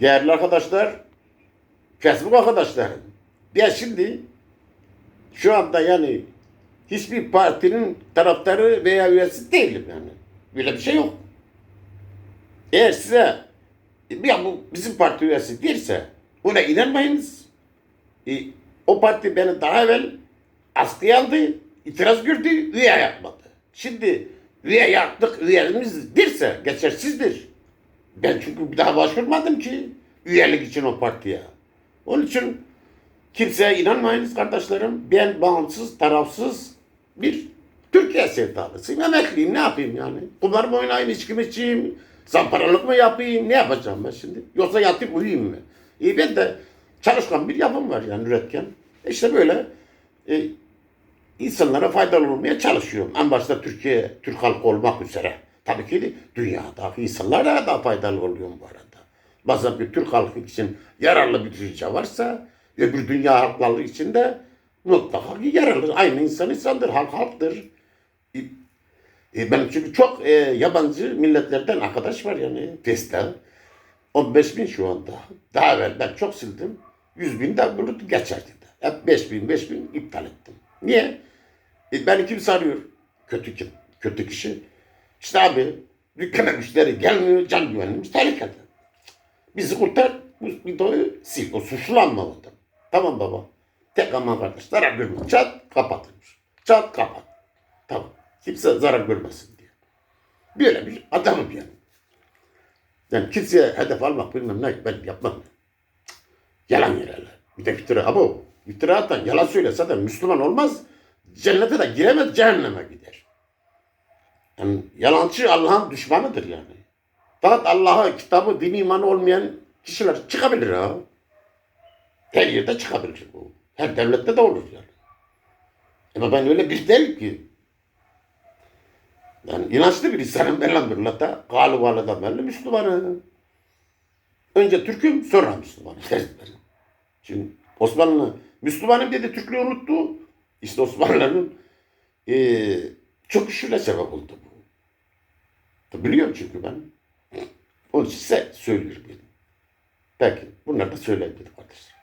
Değerli arkadaşlar, Facebook arkadaşlarım. Ben şimdi şu anda yani hiçbir partinin taraftarı veya üyesi değilim yani. Böyle bir şey yok. Eğer size ya bu bizim parti üyesi değilse ona inanmayınız. E, o parti beni daha evvel askıya aldı, itiraz gördü, üye yapmadı. Şimdi üye yaptık, üyemiz değilse geçersizdir. Ben çünkü bir daha başvurmadım ki üyelik için o partiye. Onun için kimseye inanmayınız kardeşlerim. Ben bağımsız, tarafsız bir Türkiye sevdalısıyım. Emekliyim ne yapayım yani? Kumar mı oynayayım, içki mi içeyim, zamparalık mı yapayım, ne yapacağım ben şimdi? Yoksa yatıp uyuyayım mı? İyi ben de çalışkan bir yapım var yani üretken. E İşte böyle e, insanlara faydalı olmaya çalışıyorum. En başta Türkiye, Türk halkı olmak üzere. Tabii ki dünyadaki insanlara da faydalı oluyorum bu arada. Bazen bir Türk halkı için yararlı bir düşünce varsa öbür dünya halkları için de mutlaka ki yararlı. Aynı insan insandır, halk halktır. E, e, benim çünkü çok e, yabancı milletlerden arkadaş var yani Tesla. 15 bin şu anda. Daha evvel ben çok sildim. 100 bin de bunu geçerdi. de. Hep 5 bin, 5 bin iptal ettim. Niye? E, beni kimse arıyor. Kötü kim? Kötü kişi. İşte abi dükkana müşteri gelmiyor, can güvenliğimiz tehlikede. Bizi kurtar, bu videoyu sil. O suçlanmamalı. Tamam baba. Tek aman kardeş, zarar görme. Çat, kapatılmış. Çat, kapat. Tamam. Kimse zarar görmesin diye. Böyle bir adamım yani. Yani kimseye hedef almak bilmem ne ben yapmam. Yalan yerler. Bir de iftira. Ama o iftira yalan söylese de Müslüman olmaz. Cennete de giremez cehenneme gider. Yani yalancı Allah'ın düşmanıdır yani. Fakat Allah'a kitabı, din imanı olmayan kişiler çıkabilir ha. Her yerde çıkabilir bu. Her devlette de olur yani. Ama ben öyle bir değil ki. Yani inançlı bir insanım elhamdülillah da galiba da belli Müslümanım. Önce Türk'üm sonra Müslümanım. Şimdi Osmanlı Müslümanım dedi Türklüğü unuttu. İşte Osmanlıların eee çok işine sebep oldu bu. Biliyorum çünkü ben. Onun için size söylüyorum. Peki bunları da söyleyebilirim kardeşler.